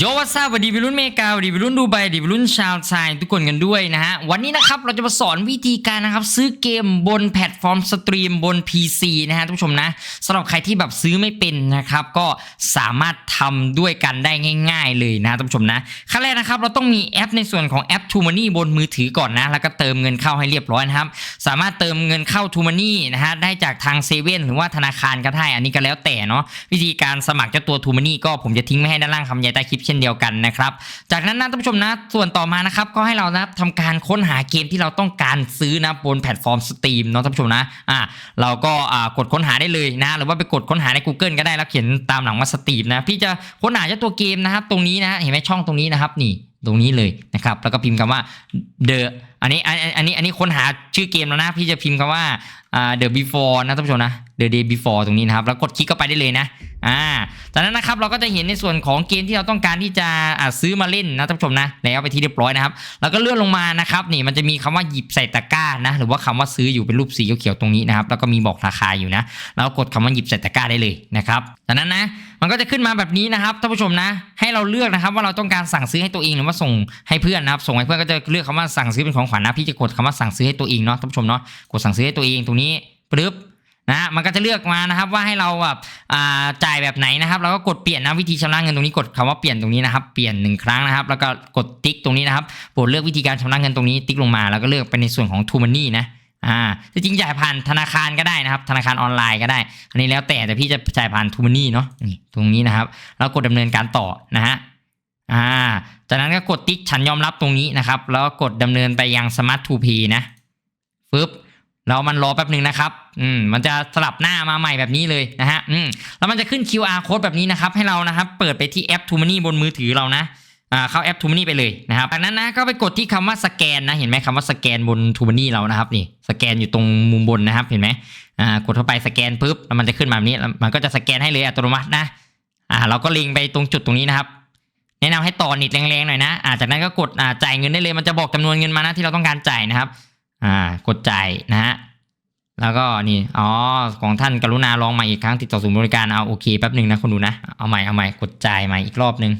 โยวัสวัสดีวิรุ่นเมกาสวัสดีวิรุ่นดูไบสวัสดีวิรุ่นชาวไทยทุกคนกันด้วยนะฮะ วันนี้นะครับเราจะมาสอนวิธีการนะครับซื้อเกมบนแพลตฟอร์มสตรีมบน PC นะฮะทุกผู้ชมนะสำหรับใครที่แบบซื้อไม่เป็นนะครับก็สามารถทำด้วยกันได้ง่าย ๆ เลยนะทุกผู้ชมนะขั้นแรกนะครับเราต้องมีแอปในส่วนของแอป t ูมันนี่บนมือถือก่อนนะแล้วก็เติมเงินเข้าให้เรียบร้อยนะครับสามารถเติมเงินเข้า t ูมันนี่นะฮะได้จากทางเซเว่นหรือว่าธนาคารก็ได้อันนี้ก็แล้วแต่เนาะวิธีการสมัครเจ้าตัว t ูมันนี่ก็ผมจะทิ้งไว้ให้ด้านล่างคำบรรยายใต้คลิปเช่นเดียวกันนะครับ จากนั้นนะท่านผู้ชมนะ ส่วนต่อมานะครับก็ให้เรานะทำการค้นหาเกมที่เราต้องการซื้อนะบนแพลตฟอร์มสตรีมเนาะท่านผู้ชมนะอ่าเราก็อ่ากดค้นหาได้เลยนะ หรือว่าไปกดค้นหาใน Google ก็ได้แล้วเขียนตามหลังว่าสตรีมนะพี่จะค้นหาเจ้าตัวเกมนะครับ ตรงนี้นะเห็นไหมช่องตรงนี้นะครับนี่ตรงนี้เลยนะครับแล้วก็พิมพ์คำว่า the อันนี้อันอันนี้อันนี้ค้นหาชื่อเกมแล้วนะ พี่จะพิมพ์คำว่าอ่า the before นะท่านผู้ชมนะ the day before ตรงนี้นะครับ แล้วกดคลิกเข้าไปได้เลยนะอ่าจากนั้นนะครับเราก็จะเห็นในส่วนของเกมที่เราต้องการที่จะอ่าซื้อมาเล่นนะท่านผู้ชมนะแล้วไปที่เรียบร้อยนะครับแล้วก็เลื่อนลงมานะครับนี่มันจะมีคำว่าหยิบใส่ตะกร้านะหรือว่าคำว่าซื้ออยู่เป็นรูปสีเขียวๆตรงนี้นะครับแล้วก็มีบอกราคาอยู่นะแล้วกดคำว่าหยิบใส่ตะกร้าได้เลยนะครับจากนั้นนะมันก็จะขึ้นมาแบบนี้นะครับท่านผู้ชมนะ ให้เราเลือกนะครับว่าเราต้องการสั่งซื้อให้ตัวเองหรือว่าส่งให้เพื่อนนะครับส่งให้เพื่อนก็จะเลือกคำว่าสั่งซื้อเป็นของขวัญนะพี่จะกดคำว่าสั่งซื้อให้ตัวเองเนาะท่านผู้ชมเนาะกดสั่งซื้อให้ตัวเองตรงนี้ปึ๊บ นะฮะมันก็จะเลือกมานะครับว่าให้เราแบบจ่ายแบบไหนนะครับ เราก็กดเปลี่ยนนะวิธีชำระเงินตรงนี้กดคำว่าเปลี่ยนตรงนี้นะครับ เปลี่ยนหนึ่งครั้งนะครับ แล้วก็กดติ๊กตรงนี้นะครับโปรดเลือกวิธีการชำระเงินตรงนี้ติ๊กลงมา แล้วก็เลือกไปในส่วนของ t ูมันนี่นะอ่าจริงจ่ายผ่านธนาคารก็ได้นะครับ ธนาคารออนไลน์ก็ได้ อันนี้แล้วแต่แต่พี่จะจ่ายผ่าน t ูมันนี่เนาะนี่ตรงนี้นะครับแล้วกดดำเนินการต่อนะฮะอ่าจากนั้นก็กดติ๊กฉันยอมรับตรงนี้นะครับ แล้วก็กดดำเนินไปยัง Smart 2 P นะฟึบ แล้วมันรอแป๊บหนึ่งนะครับ อืม มันจะสลับหน้ามาใหม่แบบนี้เลยนะฮะ อืม แล้วมันจะขึ้น QR code แบบนี้นะครับ ให้เรานะครับ เปิดไปที่แอป t ูมันนี่บนมือถือเรานะ อ่า เข้าแอป t ูมันนี่ไปเลยนะครับ จากนั้นนะ ก็ไปกดที่คำว่าสแกนนะ เห็นไหมคำว่าสแกนบน t ูมันนี่เรานะครับ นี่ สแกนอยู่ตรงมุมบนนะครับ เห็นไหมอ่า กดเข้าไปสแกนปุ๊บ แล้วมันจะขึ้นมาแบบนี้แล้วมันก็จะสแกนให้เลยอัตโนมัตินะ อ่า เราก็ล็งไปตรงจุดตรงนี้นะครับ แนะนำให้ต่อนิดแรงๆหน่อยนะ อ่า จากนั้นก็กด อ่า จ่ายเงินได้เลย มันจะบอกจำนวนเงินมานะที่เราต้องการจ่ายนะครับ อ่ากดจ่ายนะฮะแล้วก็นี่อ๋อของท่านกรุณาลองใหม่อีกครั้งติดต่อศูนย์บริการเอาโอเคแป๊บหนึ่งนะคุณดูนะเอาใหม่เอาใหม่กดจ่ายใหม่อีกรอบหนึ่ง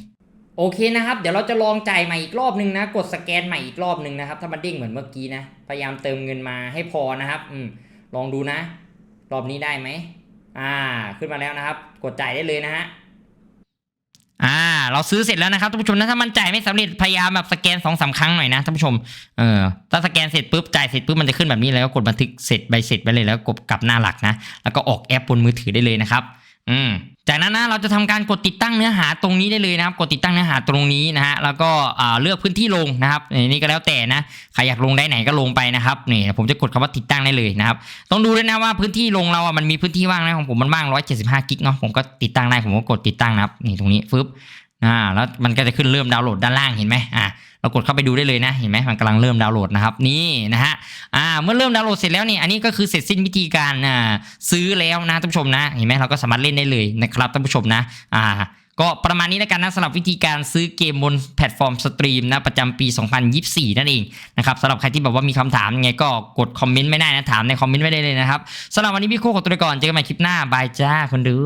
โอเคนะครับ เดี๋ยวเราจะลองจ่ายใหม่อีกรอบหนึ่งนะ กดสแกนใหม่อีกรอบหนึ่งนะครับ ถ้ามันเด้งเหมือนเมื่อกี้นะ พยายามเติมเงินมาให้พอนะครับ อืม ลองดูนะ รอบนี้ได้ไหม อ่า ขึ้นมาแล้วนะครับ กดจ่ายได้เลยนะฮะ อ่า เราซื้อเสร็จแล้วนะครับท่านผู้ชมนะถ้ามันจ่ายไม่สำเร็จพยายามแบบสแกนสองสามครั้งหน่อยนะท่านผู้ชมเออถ้าสแกนเสร็จปุ๊บจ่ายเสร็จปุ๊บมันจะขึ้นแบบนี้เลยแล้วกดบันทึกเสร็จใบเสร็จไปเลยแล้วกดกลับหน้าหลักนะแล้วก็ออกแอปบนมือถือได้เลยนะครับ อืมจากนั้นนะเราจะทำการกดติดตั้งเนื้อหาตรงนี้ได้เลยนะครับ กดติดตั้งเนื้อหาตรงนี้นะฮะแล้วก็เลือกพื้นที่ลงนะครับนี่ก็แล้วแต่นะใครอยากลงได้ไหนก็ลงไปนะครับนี่ผมจะกดคำว่าติดตั้งได้เลยนะครับต้องดูด้วยนะว่าพื้นที่ลงเราอะมันมีพื้นที่ว่างนะของผมมันว่าง175กิกเนาะผมก็ติดตั้งได้ผมก็กดติดตั้งนะครับนี่ตรงนี้ฟึบ อ่าแล้วมันก็จะขึ้นเริ่มดาวน์โหลดด้านล่างเห็นไหมอ่าเรากดเข้าไปดูได้เลยนะเห็นไหมมันกำลังเริ่มดาวน์โหลดนะครับนี่นะฮะอ่าเมื่อเริ่มดาวน์โหลดเสร็จแล้วนี่อันนี้ก็คือเสร็จสิ้นวิธีการอ่าซื้อแล้วนะท่านผู้ชมนะเห็นไหมเราก็สามารถเล่นได้เลยนะครับท่านผู้ชมนะอ่าก็ประมาณนี้แล้วกันนะสำหรับวิธีการซื้อเกมบนแพลตฟอร์มสตรีมนะประจำปี 2024 นั่นเองนะครับสำหรับใครที่แบบว่ามีคำถามไงก็กดคอมเมนต์ไม่ได้นะถามในคอมเมนต์ไว้ได้เลยนะครับสำหรับวันนี้พี่โคขอตัวไปก่อนเจอกันใหม่คลิปหน้าบายจ้าคนดู